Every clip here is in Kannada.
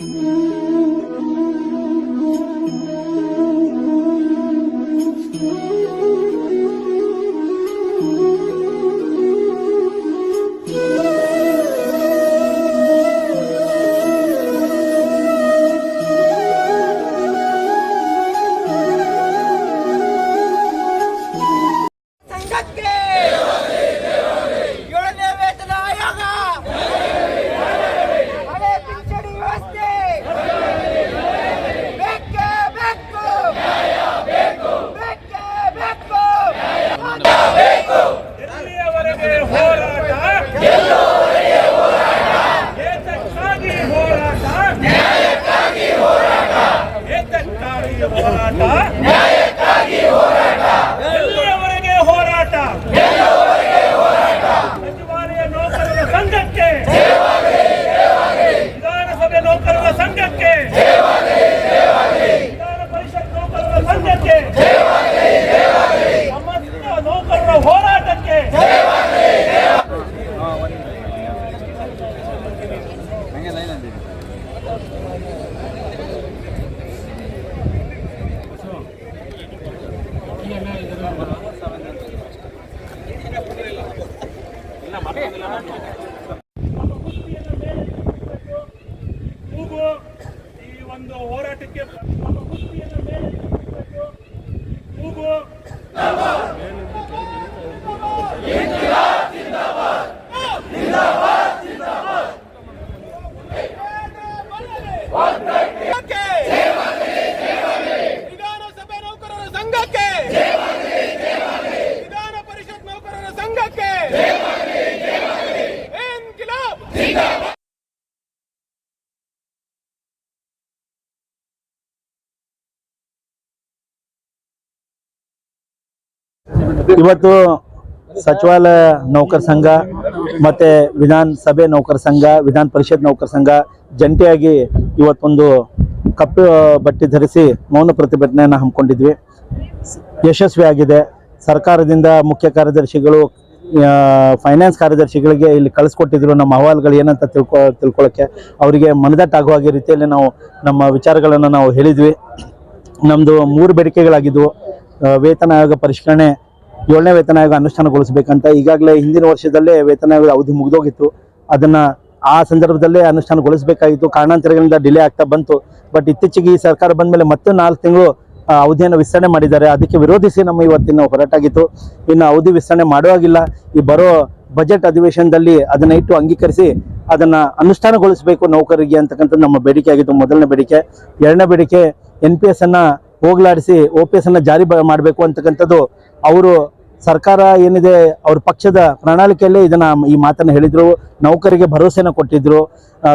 Mm-hmm. போராட்டம். ಒಂದು ಹೋರಾಟಕ್ಕೆ ನಮ್ಮ ಕುಸ್ತಿಯನ್ನು ಮೇಲೆ. ಕೂಗು ಇವತ್ತು ಸಚಿವಾಲಯ ನೌಕರ ಸಂಘ ಮತ್ತೆ ವಿಧಾನಸಭೆ ನೌಕರ ಸಂಘ, ವಿಧಾನ ಪರಿಷತ್ ನೌಕರ ಸಂಘ ಜಂಟಿಯಾಗಿ ಇವತ್ತೊಂದು ಕಪ್ಪು ಬಟ್ಟೆ ಧರಿಸಿ ಮೌನ ಪ್ರತಿಭಟನೆಯನ್ನು ಹಮ್ಮಿಕೊಂಡಿದ್ವಿ. ಯಶಸ್ವಿ ಆಗಿದೆ. ಸರ್ಕಾರದಿಂದ ಮುಖ್ಯ ಕಾರ್ಯದರ್ಶಿಗಳು ಫೈನಾನ್ಸ್ ಕಾರ್ಯದರ್ಶಿಗಳಿಗೆ ಇಲ್ಲಿ ಕಳಿಸ್ಕೊಟ್ಟಿದ್ರು ನಮ್ಮ ಅಹವಾಲುಗಳು ಏನಂತ ತಿಳ್ಕೊ ತಿಳ್ಕೊಳ್ಳೋಕ್ಕೆ ಅವರಿಗೆ ಮನದಟ್ಟಾಗುವ ರೀತಿಯಲ್ಲಿ ನಾವು ನಮ್ಮ ವಿಚಾರಗಳನ್ನು ನಾವು ಹೇಳಿದ್ವಿ. ನಮ್ಮದು ಮೂರು ಬೇಡಿಕೆಗಳಾಗಿದ್ದವು ವೇತನ ಆಯೋಗ ಪರಿಷ್ಕರಣೆ ಏಳನೇ ವೇತನ ಆಯೋಗ ಅನುಷ್ಠಾನಗೊಳಿಸಬೇಕಂತ ಈಗಾಗಲೇ ಹಿಂದಿನ ವರ್ಷದಲ್ಲೇ ವೇತನ ಆಯೋಗದ ಅವಧಿ ಮುಗಿದೋಗಿತ್ತು. ಅದನ್ನ ಆ ಸಂದರ್ಭದಲ್ಲೇ ಅನುಷ್ಠಾನಗೊಳಿಸಬೇಕಾಗಿತ್ತು. ಕಾರಣಾಂತರಗಳಿಂದ ಡಿಲೇ ಆಗ್ತಾ ಬಂತು. ಬಟ್ ಇತ್ತೀಚೆಗೆ ಈ ಸರ್ಕಾರ ಬಂದ ಮೇಲೆ ಮತ್ತೆ ನಾಲ್ಕು ತಿಂಗಳು ಅವಧಿಯನ್ನು ವಿಸ್ತರಣೆ ಮಾಡಿದ್ದಾರೆ. ಅದಕ್ಕೆ ವಿರೋಧಿಸಿ ನಮ್ಮ ಇವತ್ತಿನ ಹೊರಟಾಗಿತ್ತು ಇನ್ನು ಅವಧಿ ವಿಸ್ತರಣೆ ಮಾಡುವಾಗಿಲ್ಲ. ಈ ಬರೋ ಬಜೆಟ್ ಅಧಿವೇಶನದಲ್ಲಿ ಅದನ್ನ ಇಟ್ಟು ಅಂಗೀಕರಿಸಿ ಅದನ್ನ ಅನುಷ್ಠಾನಗೊಳಿಸಬೇಕು ನೌಕರರಿಗೆ ಅಂತಕ್ಕಂಥದ್ದು ನಮ್ಮ ಬೇಡಿಕೆ ಆಗಿತ್ತು. ಮೊದಲನೇ ಬೇಡಿಕೆ. ಎರಡನೇ ಬೇಡಿಕೆ ಎನ್ ಪಿ ಎಸ್ ಅನ್ನ ಹೋಗ್ಲಾಡಿಸಿ ಒ ಪಿ ಎಸ್ ಅನ್ನ ಜಾರಿ ಮಾಡಬೇಕು ಅಂತಕ್ಕಂಥದ್ದು ಅವರು ಸರ್ಕಾರ ಏನಿದೆ ಅವ್ರ ಪಕ್ಷದ ಪ್ರಣಾಳಿಕೆಯಲ್ಲೇ ಇದನ್ನ ಈ ಮಾತನ್ನ ಹೇಳಿದ್ರು, ನೌಕರಿಗೆ ಭರವಸೆನ ಕೊಟ್ಟಿದ್ರು.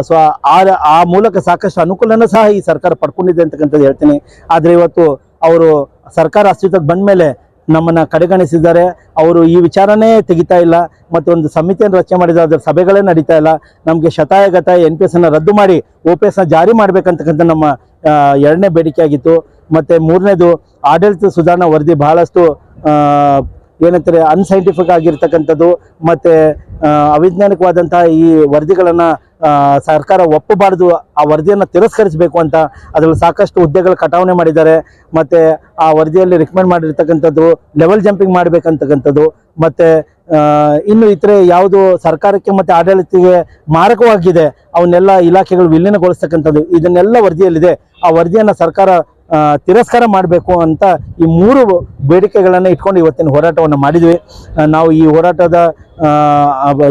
ಸೊ ಆ ಆ ಮೂಲಕ ಸಾಕಷ್ಟು ಅನುಕೂಲನೂ ಸಹ ಈ ಸರ್ಕಾರ ಪಡ್ಕೊಂಡಿದೆ ಅಂತಕ್ಕಂಥದ್ದು ಹೇಳ್ತೀನಿ. ಆದರೆ ಇವತ್ತು ಅವರು ಸರ್ಕಾರ ಅಸ್ತಿತ್ವಕ್ಕೆ ಬಂದ ಮೇಲೆ ನಮ್ಮನ್ನ ಕಡೆಗಣಿಸಿದ್ದಾರೆ. ಅವರು ಈ ವಿಚಾರನೇ ತೆಗಿತಾ ಇಲ್ಲ. ಮತ್ತೆ ಒಂದು ಸಮಿತಿಯನ್ನು ರಚನೆ ಮಾಡಿದ ಅದರ ಸಭೆಗಳೇ ನಡೀತಾ ಇಲ್ಲ. ನಮಗೆ ಶತಾಯಗತ ಎನ್ ಪಿ ಎಸ್ ಅನ್ನ ರದ್ದು ಮಾಡಿ ಓ ಪಿ ಎಸ್ ಜಾರಿ ಮಾಡ್ಬೇಕಂತಕ್ಕಂಥ ನಮ್ಮ ಎರಡನೇ ಬೇಡಿಕೆ ಆಗಿತ್ತು. ಮತ್ತೆ ಮೂರನೇದು ಆಡಳಿತ ಸುಧಾರಣಾ ವರದಿ ಬಹಳಷ್ಟು ಏನಂತಾರೆ ಅನ್ಸೈಂಟಿಫಿಕ್ ಆಗಿರ್ತಕ್ಕಂಥದ್ದು. ಮತ್ತೆ ಅವಿಜ್ಞಾನಿಕವಾದಂತಹ ಈ ವರದಿಗಳನ್ನು ಸರ್ಕಾರ ಒಪ್ಪಬಾರದು, ಆ ವರದಿಯನ್ನು ತಿರಸ್ಕರಿಸಬೇಕು ಅಂತ ಅದರಲ್ಲಿ ಸಾಕಷ್ಟು ಹುದ್ದೆಗಳು ಕಟಾವಣೆ ಮಾಡಿದ್ದಾರೆ. ಮತ್ತೆ ಆ ವರದಿಯಲ್ಲಿ ರಿಕಮೆಂಡ್ ಮಾಡಿರ್ತಕ್ಕಂಥದ್ದು ಲೆವೆಲ್ ಜಂಪಿಂಗ್ ಮಾಡಬೇಕಂತಕ್ಕಂಥದ್ದು. ಮತ್ತೆ ಇನ್ನು ಇತರೆ ಯಾವುದು ಸರ್ಕಾರಕ್ಕೆ ಮತ್ತೆ ಆಡಳಿತಕ್ಕೆ ಮಾರಕವಾಗಿದೆ, ಅವನ್ನೆಲ್ಲ ಇಲಾಖೆಗಳು ವಿಲೀನಗೊಳಿಸ್ತಕ್ಕಂಥದ್ದು, ಇದನ್ನೆಲ್ಲ ವರದಿಯಲ್ಲಿದೆ. ಆ ವರದಿಯನ್ನ ಸರ್ಕಾರ ತಿರಸ್ಕಾರ ಮಾಡಬೇಕು ಅಂತ ಈ ಮೂರು ಬೇಡಿಕೆಗಳನ್ನು ಇಟ್ಕೊಂಡು ಇವತ್ತಿನ ಹೋರಾಟವನ್ನು ಮಾಡಿದ್ವಿ. ನಾವು ಈ ಹೋರಾಟದ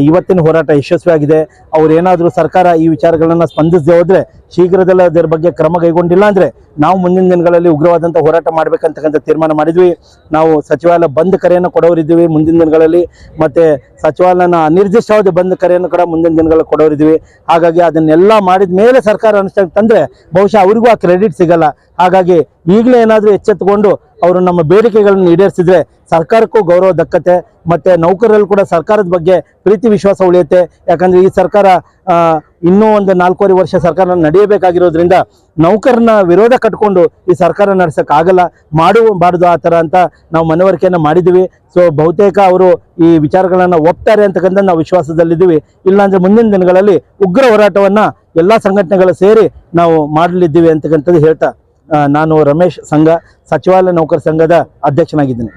ಇವತ್ತಿನ ಹೋರಾಟ ಯಶಸ್ವಿಯಾಗಿದೆ. ಅವ್ರು ಏನಾದರೂ ಸರ್ಕಾರ ಈ ವಿಚಾರಗಳನ್ನು ಸ್ಪಂದಿಸದೆ ಹೋದರೆ ಶೀಘ್ರದಲ್ಲೇ ಅದರ ಬಗ್ಗೆ ಕ್ರಮ ಕೈಗೊಂಡಿಲ್ಲ ಅಂದರೆ ನಾವು ಮುಂದಿನ ದಿನಗಳಲ್ಲಿ ಉಗ್ರವಾದಂಥ ಹೋರಾಟ ಮಾಡಬೇಕಂತಕ್ಕಂಥ ತೀರ್ಮಾನ ಮಾಡಿದ್ವಿ. ನಾವು ಸಚಿವಾಲಯ ಬಂದ್ ಕರೆಯನ್ನು ಕೊಡೋರಿದ್ದೀವಿ ಮುಂದಿನ ದಿನಗಳಲ್ಲಿ. ಮತ್ತು ಸಚಿವಾಲಯನ ಅನಿರ್ದಿಷ್ಟವಾದ ಬಂದ್ ಕರೆಯನ್ನು ಕೂಡ ಮುಂದಿನ ದಿನಗಳಲ್ಲಿ ಕೊಡೋರಿದ್ದೀವಿ ಹಾಗಾಗಿ ಅದನ್ನೆಲ್ಲ ಮಾಡಿದ ಮೇಲೆ ಸರ್ಕಾರ ಅನುಷ್ಠಾನಕ್ಕೆ ತಂದ್ರೆ ಬಹುಶಃ ಅವರಿಗೂ ಆ ಕ್ರೆಡಿಟ್ ಸಿಗಲ್ಲ. ಹಾಗಾಗಿ ಈಗಲೇ ಏನಾದರೂ ಎಚ್ಚೆತ್ತುಕೊಂಡು ಅವರು ನಮ್ಮ ಬೇಡಿಕೆಗಳನ್ನು ಈಡೇರಿಸಿದ್ರೆ ಸರ್ಕಾರಕ್ಕೂ ಗೌರವ ದಕ್ಕತೆ, ಮತ್ತು ನೌಕರರಲ್ಲಿ ಕೂಡ ಸರ್ಕಾರದ ಬಗ್ಗೆ ಪ್ರೀತಿ ವಿಶ್ವಾಸ ಉಳಿಯುತ್ತೆ. ಯಾಕಂದರೆ ಈ ಸರ್ಕಾರ ಇನ್ನೂ ಒಂದು ನಾಲ್ಕೂವರೆ ವರ್ಷ ಸರ್ಕಾರ ನಡೆಯಬೇಕಾಗಿರೋದ್ರಿಂದ ನೌಕರನ ವಿರೋಧ ಕಟ್ಕೊಂಡು ಈ ಸರ್ಕಾರ ನಡೆಸೋಕ್ಕಾಗಲ್ಲ. ಮಾಡಬಾರ್ದು ಆ ಥರ ಅಂತ ನಾವು ಮನವರಿಕೆಯನ್ನು ಮಾಡಿದ್ದೀವಿ. ಸೊ ಬಹುತೇಕ ಅವರು ಈ ವಿಚಾರಗಳನ್ನು ಒಪ್ತಾರೆ ಅಂತಕ್ಕಂಥ ನಾವು ವಿಶ್ವಾಸದಲ್ಲಿದ್ದೀವಿ. ಇಲ್ಲಾಂದ್ರೆ ಮುಂದಿನ ದಿನಗಳಲ್ಲಿ ಉಗ್ರ ಹೋರಾಟವನ್ನು ಎಲ್ಲ ಸಂಘಟನೆಗಳು ಸೇರಿ ನಾವು ಮಾಡಲಿದ್ದೀವಿ ಅಂತಕ್ಕಂಥದ್ದು ಹೇಳ್ತಾ ನಾನು ರಮೇಶ್ ಸಂಘ ಸಚಿವಾಲಯ ನೌಕರ ಸಂಘದ ಅಧ್ಯಕ್ಷನಾಗಿದ್ದೀನಿ.